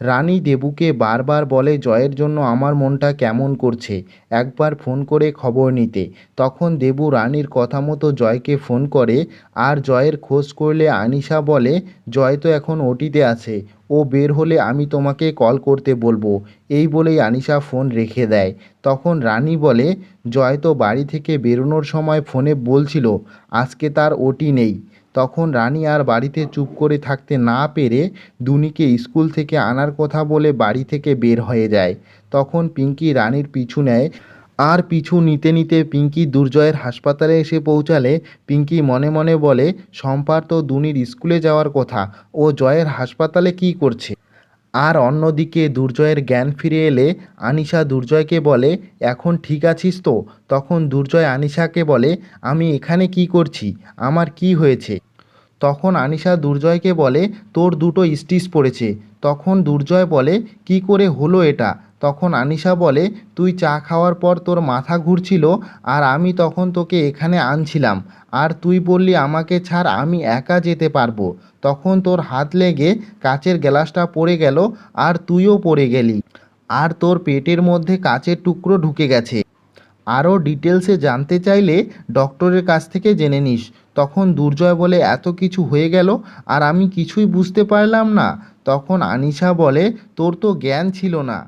রানী দেবুকে বারবার বলে, জয়ের জন্য আমার মনটা কেমন করছে? একবার ফোন করে খবর নিতে। তখন দেবু রানীর কথা মতো জয়কে ফোন করে, আর জয়ের খোঁজ করলে আনিশা বলে, জয় তো এখন ওটিতে আছে, ও বের হলে আমি তোমাকে কল করতে বলব। এই বলেই আনিশা ফোন রেখে দেয়। তখন রানী বলে, জয় তো বাড়ি থেকে বেরোনোর সময় ফোনে বলছিল, আজকে তার ওটি নেই। তখন রানী আর বাড়িতে চুপ করে থাকতে না পেরে দুনিকে স্কুল থেকে আনার কথা বলে বাড়ি থেকে বের হয়ে যায়। তখন পিঙ্কি রানীর পিছু নেয় আর পিছু নিতে নিতে পিঙ্কি দুর্জয়ের হাসপাতালে এসে পৌঁছালে। পিঙ্কি মনে মনে বলে, শম্পার তো দুনির স্কুলে যাওয়ার কথা, ও জয়ের হাসপাতালে কী করছে? আর অন্যদিকে দুর্জয়ের জ্ঞান ফিরে এলে আনিশা দুর্জয়কে বলে, এখন ঠিক আছিস তো? তখন দুর্জয় আনিশাকে বলে, আমি এখানে কি করছি? আমার কি হয়েছে? তখন আনিশা দুর্জয়কে বলে, তোর দুটো স্টিচ পড়েছে। তখন দুর্জয় বলে, কি করে হলো এটা? তখন আনিশা বলে, তুই চা খাওয়ার পর তোর মাথা ঘুরছিল আর আমি তখন তোকে এখানে আনছিলাম। আর তুই বললি আমাকে ছাড়, আমি একা যেতে পারব। তখন তোর হাত লেগে কাচের গ্লাসটা পড়ে গেল আর তুইও পড়ে গেলি। আর তোর পেটের মধ্যে কাচের টুকরো ঢুকে গেছে। আরও ডিটেলসে জানতে চাইলে ডক্টরের কাছ থেকে জেনে নিস। তখন দুর্জয় বলে, এত কিছু হয়ে গেল আর আমি কিছুই বুঝতে পারলাম না। তখন আনিশা বলে, তোর তো জ্ঞান ছিল না।